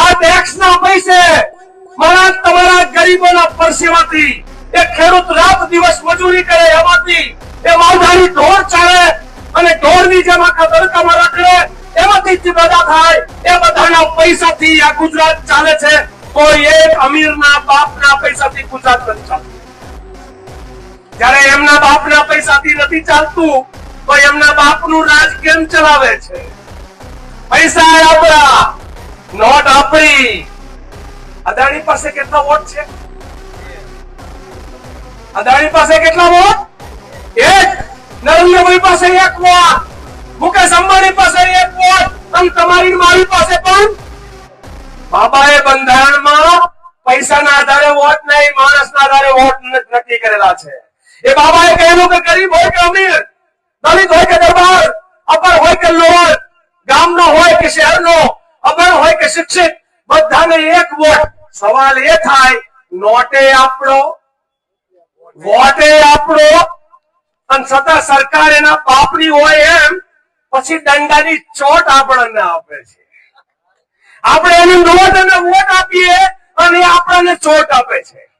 આ ટેક્સ ના પૈસે મારા તમારા ગરીબોના પરસેવાથી એ ખેડૂત રાત દિવસ મજૂરી કરે એમાંથી, એ માલધારી ઢોર ચાલે અને ઢોરની જેમ આખા તડકામાં રખડે એમાંથી બધા થાય, એ બધાના પૈસાથી આ ગુજરાત ચાલે છે. કોઈ એક અમીરના બાપના પૈસાથી ગુજરાત નથી ચાલતું. જ્યારે એમના બાપના પૈસાથી નથી ચાલતું, તો એમના બાપનું રાજ કેમ ચલાવે છે? પૈસા આપણા નોટ આપણી. અદાણી પાસે કેટલા વોટ છે? અદાણી પાસે કેટલા વોટ? એક. નરેન્દ્રભાઈ પાસે એક વોટ. મુકેશ અંબાણી પાસે એક વોટ. અને તમારી મારી પાસે પણ બાબાએ બંધારણમાં પૈસાના આધારે વોટ નહીં, માણસના આધારે વોટ નક્કી કરેલા છે. એ બાબાએ કહેલું કે ગરીબ હોય કે અમીર, દલિત હોય કે દરબાર, અપર હોય કે લોઅર, ગામનો હોય કે શહેરનો અભણ હોય કે શિક્ષિત? બધાને એક વોટ. સવાલ એ થાય, નોટે આપણો, વોટે આપણો. અને છતાં સરકાર એના બાપની હોય એમ, પછી દંડાની ચોટ આપણને આપે છે. આપણે એને નોટ અને વોટ આપીએ અને આપણને ચોટ આપે છે.